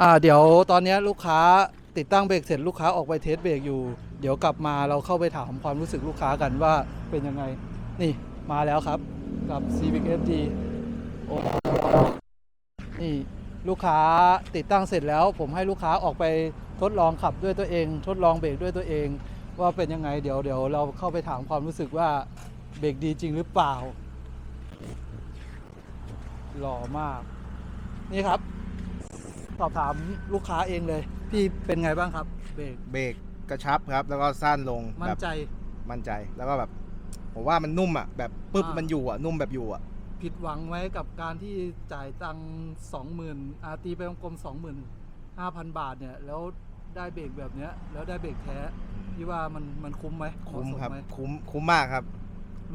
อ่าเดี๋ยวตอนเนี้ยลูกค้าติดตั้งเบรกเสร็จลูกค้าออกไปเทสเบรกอยู่ เดี๋ยวกลับมาเราเข้าไปถามความรู้สึกลูกค้ากันว่าเป็นยังไง นี่มาแล้วครับกับ Civic FD โอ้นี่ลูกค้าติดตั้งเสร็จแล้ว ผมให้ลูกค้าออกไปทดลองขับด้วยตัวเอง ทดลองเบรกด้วยตัวเอง ว่าเป็นยังไงเดี๋ยวเดี๋ยวเราเข้าไปถามความรู้สึกว่าเบรกดีจริงหรือเปล่าหล่อมาก นี่ครับ สอบถามลูกค้าเองเลย พี่เป็นไงบ้างครับ เบรกเบรกกระชับครับ แล้วก็สั้นลงมั่แบนบใจ มั่นใจแล้วก็แบบ ผมว่ามันนุ่มอะแบบปุ๊บอ่ามั มันอยู่อะนุ่มแบบอยู่อะผิดหวังไหมกับการที่จ่ายตังสองหมื่นอาตีไปกลมสองหมื่นห้าพันบาทเนี่ยแล้วได้เบรกแบบเนี้ยแล้วได้เบรกแท้พี่ว่ามันมันคุ้มไหมคุ้มเหาะสครับ ไหคุ้มคุ้มมากครับ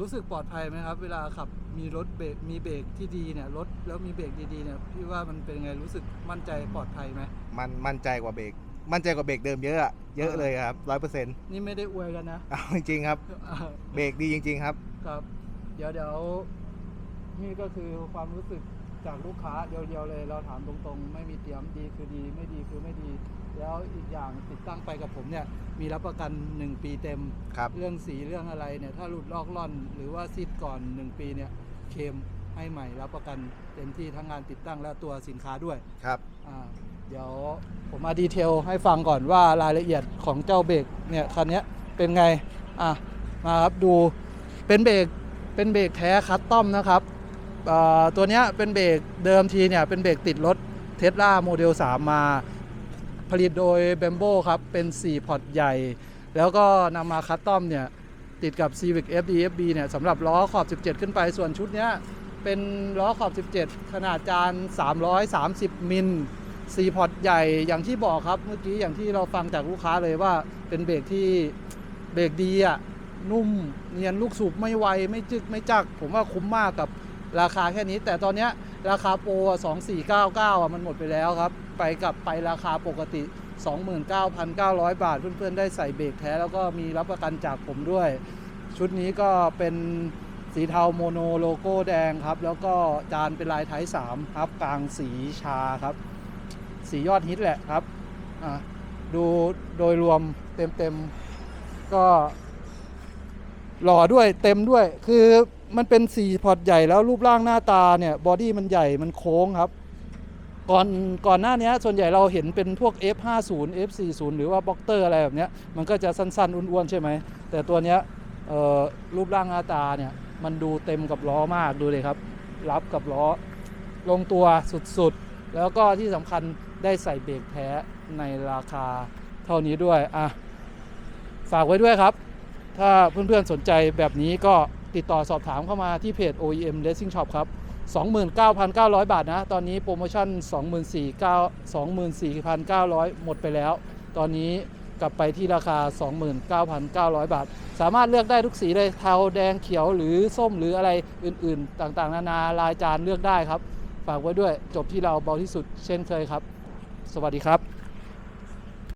รู้สึกปลอดภัยไหมครับ เวลาขับมีรถเบรกมีเบรกที่ดีเนี่ยรถแล้วมีเบรกดีๆเนี่ยพี่ว่ามันเป็นไงรู้สึกมั่นใจปลอดภัยไหมมันมั่นใจกว่าเบรกมั่นใจกว่าเบรกเดิมเยอะอะเยอะเลยครับร้อยเปอร์เซ็นต์นี่ไม่ได้อวยกันนะเอาจริงๆครับอ่าเบรกดีจริง ๆ ครับ ครับ เดี๋ยวเดี๋ยวนี่ก็คือความรู้สึก จากลูกค้าเดียวๆเลย เราถามตรงๆ ไม่มีเตรียมดีคือดีไม่ดีคือไม่ดี แล้วอีกอย่างติดตั้งไปกับผมเนี่ยมีรับประกัน 1 ปีเต็ม ครับ เรื่องสีเรื่องอะไรเนี่ยถ้าหลุดลอกล่อน หรือว่าซีดก่อน 1 ปีเนี่ยเคลมให้ใหม่รับประกันเต็มที่ทั้งงานติดตั้งและตัวสินค้าด้วยครับ อ่าเดี๋ยวผมมาดีเทลให้ฟังก่อนว่ารายละเอียดของเจ้าเบรกเนี่ยคันเนี้ยเป็นไงอะมาครับดูเป็นเบรกเป็นเบรกแท้คัสตอมนะครับอ่า ตัวนี้เป็นเบรกเดิมทีเนี่ยเป็นเบรกติดรถเทสลาโมเดล3 มา ผลิตโดย b บมโบครับเป็น 4 พอร์ตใหญ่ แล้วก็นำมาคัสตอมเนี่ยติดกับ Civic FD FB เนี่ยสำหรับล้อขอบ 17 ขึ้นไปส่วนชุดเนี้ยเป็นล้อขอบ 17 ขนาดจาน 330 มิลซีพอร์ตใหญ่อย่างที่บอกครับเมื่อกี้อย่างที่เราฟังจากลูกค้าเลยว่าเป็นเบรกที่เบรกดีอะนุ่มเนียนลูกสูบไม่ไวไม่จึกไม่จัก ผมว่าคุ้มมากกับ ราคาแค่นี้ แต่ตอนนี้ราคาโปรอะ2499อะมันหมดไปแล้วครับ ไปกับไปราคาปกติ 29,900 บาท เพื่อนๆได้ใส่เบรกแท้แล้วก็มีรับประกันจากผมด้วย ชุดนี้ก็เป็นสีเทาโมโนโลโก้แดงครับ แล้วก็จานเป็นลายไทย3ครับ กลางสีชาครับ สียอดฮิตแหละครับดูโดยรวมเต็มๆก็หล่อด้วยเต็มด้วยคือ มันเป็นสี่พอร์ตใหญ่แล้วรูปร่างหน้าตาเนี่ยบอดี้มันใหญ่มันโค้งครับ ก่อนก่อนหน้านี้ส่วนใหญ่เราเห็นเป็นพวก F50 F40 หรือว่าบ็อกเตอร์อะไรแบบเนี้ยมันก็จะสั้นๆอ้วนๆใช่ไหม แต่ตัวเนี้ยรูปร่างหน้าตาเนี่ยมันดูเต็มกับล้อมากดูเลยครับ รับกับล้อลงตัวสุดๆ แล้วก็ที่สำคัญได้ใส่เบรกแท้ในราคาเท่านี้ด้วยอะฝากไว้ด้วยครับ ถ้าเพื่อนๆสนใจแบบนี้ก็ ติดต่อสอบถามเข้ามาที่เพจ OEM Racing Shop ครับ 29,900 บาทนะ ตอนนี้โปรโมชั่น 24,900 หมดไปแล้ว ตอนนี้กลับไปที่ราคา 29,900 บาท สามารถเลือกได้ทุกสีเลยเทาแดงเขียวหรือส้มหรืออะไรอื่นๆ ต่างๆ นานาลายจานเลือกได้ครับ ฝากไว้ด้วยจบที่เราเบาที่สุดเช่นเคยครับ สวัสดีครับ